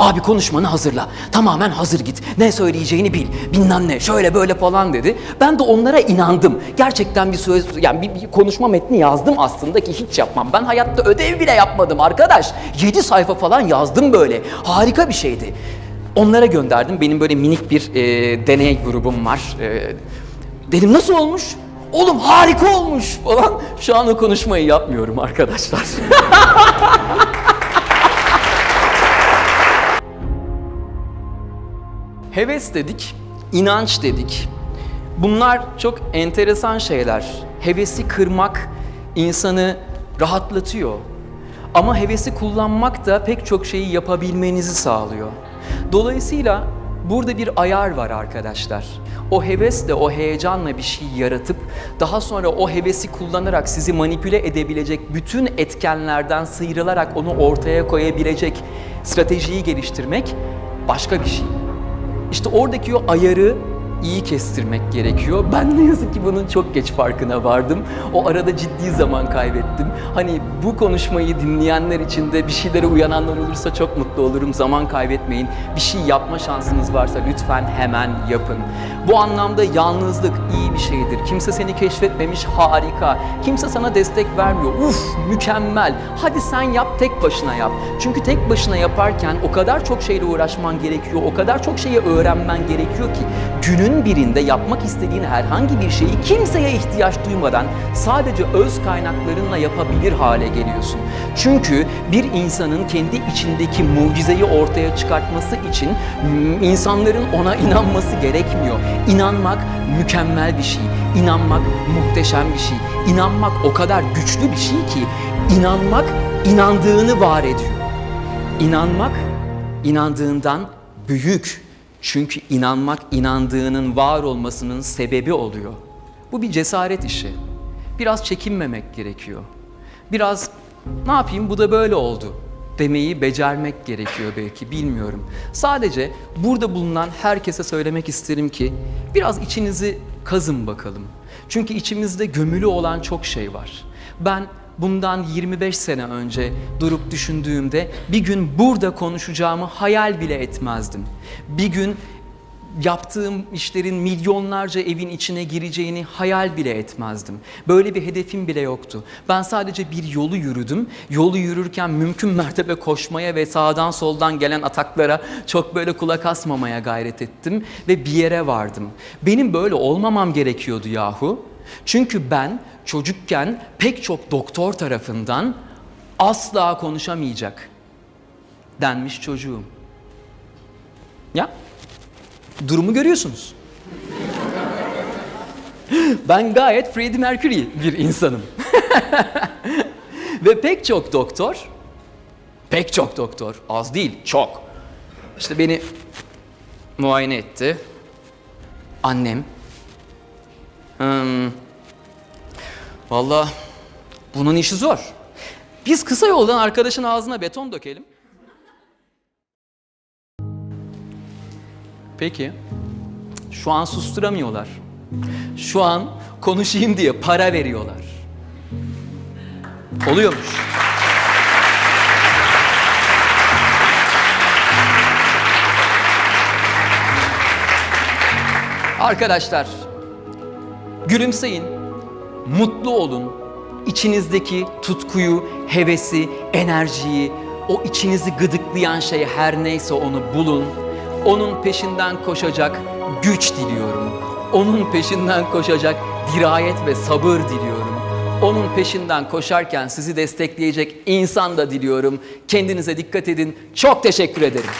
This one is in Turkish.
Abi konuşmanı hazırla. Tamamen hazır git. Ne söyleyeceğini bil. Bilmem ne şöyle böyle falan dedi. Ben de onlara inandım. Gerçekten bir söz yani bir, bir konuşma metni yazdım aslında ki hiç yapmam. Ben hayatta ödev bile yapmadım arkadaş. 7 sayfa falan yazdım böyle. Harika bir şeydi. Onlara gönderdim. Benim böyle minik bir e, deney grubum var. E, dedim nasıl olmuş? Oğlum harika olmuş falan. Şu an o konuşmayı yapmıyorum arkadaşlar. Heves dedik, inanç dedik. Bunlar çok enteresan şeyler. Hevesi kırmak insanı rahatlatıyor. Ama hevesi kullanmak da pek çok şeyi yapabilmenizi sağlıyor. Dolayısıyla burada bir ayar var arkadaşlar. O hevesle, o heyecanla bir şey yaratıp daha sonra o hevesi kullanarak sizi manipüle edebilecek bütün etkenlerden sıyrılarak onu ortaya koyabilecek stratejiyi geliştirmek başka bir şey. İşte oradaki o ayarı iyi kestirmek gerekiyor. Ben ne yazık ki bunun çok geç farkına vardım. O arada ciddi zaman kaybettim. Hani bu konuşmayı dinleyenler için de bir şeylere uyananlar olursa çok mutlu olurum. Zaman kaybetmeyin. Bir şey yapma şansınız varsa lütfen hemen yapın. Bu anlamda yalnızlık iyi bir şeydir. Kimse seni keşfetmemiş harika. Kimse sana destek vermiyor. Uf mükemmel. Hadi sen yap tek başına yap. Çünkü tek başına yaparken o kadar çok şeyle uğraşman gerekiyor. O kadar çok şeyi öğrenmen gerekiyor ki günün birinde yapmak istediğin herhangi bir şeyi kimseye ihtiyaç duymadan sadece öz kaynaklarınla yapabilir hale geliyorsun. Çünkü bir insanın kendi içindeki mucizeyi ortaya çıkartması için insanların ona inanması gerekmiyor. İnanmak mükemmel bir şey. İnanmak muhteşem bir şey. İnanmak o kadar güçlü bir şey ki inanmak inandığını var ediyor. İnanmak inandığından büyük. Çünkü inanmak inandığının var olmasının sebebi oluyor. Bu bir cesaret işi. Biraz çekinmemek gerekiyor. Biraz ne yapayım bu da böyle oldu demeyi becermek gerekiyor belki bilmiyorum. Sadece burada bulunan herkese söylemek isterim ki biraz içinizi kazın bakalım. Çünkü içimizde gömülü olan çok şey var. Ben bundan 25 sene önce durup düşündüğümde bir gün burada konuşacağımı hayal bile etmezdim. Bir gün yaptığım işlerin milyonlarca evin içine gireceğini hayal bile etmezdim. Böyle bir hedefim bile yoktu. Ben sadece bir yolu yürüdüm. Yolu yürürken mümkün mertebe koşmaya ve sağdan soldan gelen ataklara çok böyle kulak asmamaya gayret ettim ve bir yere vardım. Benim böyle olmamam gerekiyordu yahu. Çünkü ben çocukken pek çok doktor tarafından asla konuşamayacak denmiş çocuğum. Ya durumu görüyorsunuz. ben gayet Freddie Mercury bir insanım. Ve pek çok doktor, pek çok doktor, az değil, çok. İşte beni muayene etti. Annem. Hmm. Valla bunun işi zor. Biz kısa yoldan arkadaşın ağzına beton dökelim. Peki. Şu an susturamıyorlar. Şu an konuşayım diye para veriyorlar. Oluyormuş. Arkadaşlar, gülümseyin, mutlu olun. İçinizdeki tutkuyu, hevesi, enerjiyi, o içinizi gıdıklayan şey her neyse onu bulun. Onun peşinden koşacak güç diliyorum. Onun peşinden koşacak dirayet ve sabır diliyorum. Onun peşinden koşarken sizi destekleyecek insan da diliyorum. Kendinize dikkat edin. Çok teşekkür ederim.